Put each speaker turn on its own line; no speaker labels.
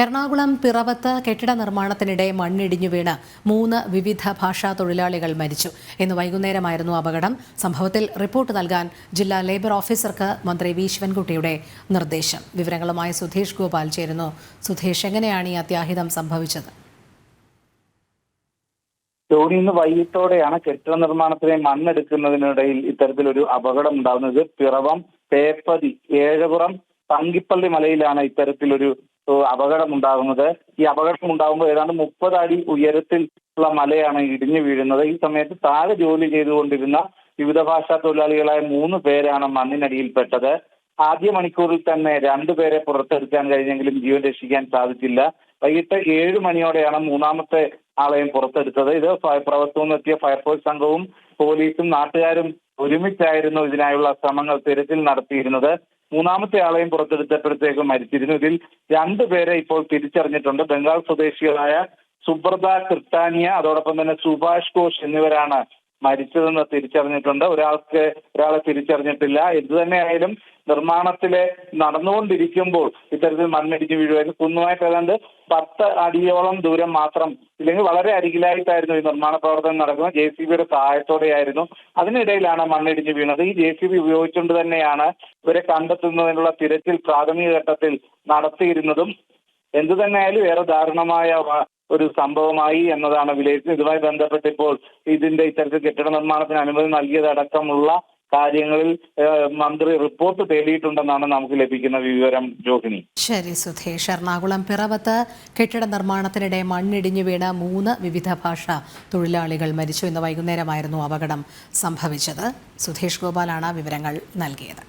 എറണാകുളം പിറവത്ത് കെട്ടിട നിർമ്മാണത്തിനിടെ മണ്ണിടിഞ്ഞു വീണ് മൂന്ന് വിവിധ ഭാഷാ തൊഴിലാളികൾ മരിച്ചു. ഇന്ന് വൈകുന്നേരമായിരുന്നു അപകടം. സംഭവത്തിൽ റിപ്പോർട്ട് നൽകാൻ ജില്ലാ ലേബർ ഓഫീസർക്ക് മന്ത്രി വി ശിവൻകുട്ടിയുടെ നിർദ്ദേശം. വിവരങ്ങളുമായി സുധീഷ് ഗോപാൽ ചേരുന്നു. സുധീഷ് എങ്ങനെയാണ് ഈ അത്യാഹിതം സംഭവിച്ചത്?
ജോലി ഇന്ന് വൈകിട്ടോടെയാണ് കെട്ടിട നിർമ്മാണത്തിലെ മണ്ണെടുക്കുന്നതിനിടയിൽ ഇത്തരത്തിലൊരു അപകടം ഉണ്ടാകുന്നത്. പിറവം പേപ്പതി ഏഴപുറം തങ്കിപ്പള്ളി മലയിലാണ് ഇത്തരത്തിലൊരു ഏഹ്, അപകടം ഉണ്ടാകുന്നത് ഈ അപകടം ഉണ്ടാകുമ്പോൾ ഏതാണ്ട് മുപ്പത് അടി ഉയരത്തിൽ ഉള്ള മലയാണ് ഇടിഞ്ഞു വീഴുന്നത്. ഈ സമയത്ത് താഴെ ജോലി ചെയ്തുകൊണ്ടിരുന്ന വിവിധ ഭാഷാ തൊഴിലാളികളായ മൂന്ന് പേരാണ് മണ്ണിനടിയിൽപ്പെട്ടത്. ആദ്യ മണിക്കൂറിൽ തന്നെ രണ്ടുപേരെ പുറത്തെടുക്കാൻ കഴിഞ്ഞെങ്കിലും ജീവൻ രക്ഷിക്കാൻ സാധിച്ചില്ല. വൈകിട്ട് ഏഴ് മണിയോടെയാണ് മൂന്നാമത്തെ ആളെയും പുറത്തെടുത്തത്. ഇത് ഫ- പ്രവർത്തനം എത്തിയ ഫയർഫോഴ്സ് സംഘവും പോലീസും നാട്ടുകാരും ഒരുമിച്ചായിരുന്നു ഇതിനായുള്ള ശ്രമങ്ങൾ തിരച്ചിൽ നടത്തിയിരുന്നത്. മൂന്നാമത്തെ ആളെയും പുറത്തെടുത്തപ്പോഴത്തേക്കും മരിച്ചിരുന്നു. ഇതിൽ രണ്ടുപേരെ ഇപ്പോൾ തിരിച്ചറിഞ്ഞിട്ടുണ്ട്. ബംഗാൾ സ്വദേശികളായ സുബ്രത കൃത്താനിയ അതോടൊപ്പം തന്നെ സുഭാഷ് ഘോഷ് എന്നിവരാണ് മരിച്ചതെന്ന് തിരിച്ചറിഞ്ഞിട്ടുണ്ട്. ഒരാൾക്ക് ഒരാളെ തിരിച്ചറിഞ്ഞിട്ടില്ല. എന്തു തന്നെയായാലും നിർമ്മാണത്തിലെ നടന്നുകൊണ്ടിരിക്കുമ്പോൾ ഇത്തരത്തിൽ മണ്ണിടിഞ്ഞ് വീഴുവായിരുന്നു കുന്നുമായിട്ട് ഏതാണ്ട് പത്ത് അടിയോളം ദൂരം മാത്രം ഇല്ലെങ്കിൽ വളരെ അരികിലായിട്ടായിരുന്നു ഈ നിർമ്മാണ പ്രവർത്തനം നടക്കുന്നത്. ജെ സി ബിയുടെ സഹായത്തോടെയായിരുന്നു അതിനിടയിലാണ് മണ്ണിടിഞ്ഞ് വീണത്. ഈ ജെ സി ബി ഉപയോഗിച്ചുകൊണ്ട് തന്നെയാണ് ഇവരെ കണ്ടെത്തുന്നതിനുള്ള തിരച്ചിൽ പ്രാഥമിക ഘട്ടത്തിൽ നടത്തിയിരുന്നതും. എന്തു തന്നെയായാലും ഏറെ ദാരുണമായ ഒരു സംഭവമായി എന്നതാണ് വിലയിരുത്തുന്നത് ഇതുമായി ബന്ധപ്പെട്ട് ഇപ്പോൾ ഇതിന്റെ ഇത്തരത്തിൽ കെട്ടിട നിർമ്മാണത്തിന് അനുമതി നൽകിയതടക്കമുള്ള കാര്യങ്ങളിൽ മന്ത്രി റിപ്പോർട്ട് തേടിയിട്ടുണ്ടെന്നാണ് നമുക്ക് ലഭിക്കുന്ന വിവരം ജോഹിനി
ശരി സുധേഷ്. എറണാകുളം പിറവത്ത് കെട്ടിട നിർമ്മാണത്തിനിടെ മണ്ണിടിഞ്ഞു വീണ മൂന്ന് വിവിധ ഭാഷ തൊഴിലാളികൾ മരിച്ചു. ഇന്ന് വൈകുന്നേരമായിരുന്നു അപകടം സംഭവിച്ചത്. സുധേഷ് ഗോപാലാണ് വിവരങ്ങൾ നൽകിയത്.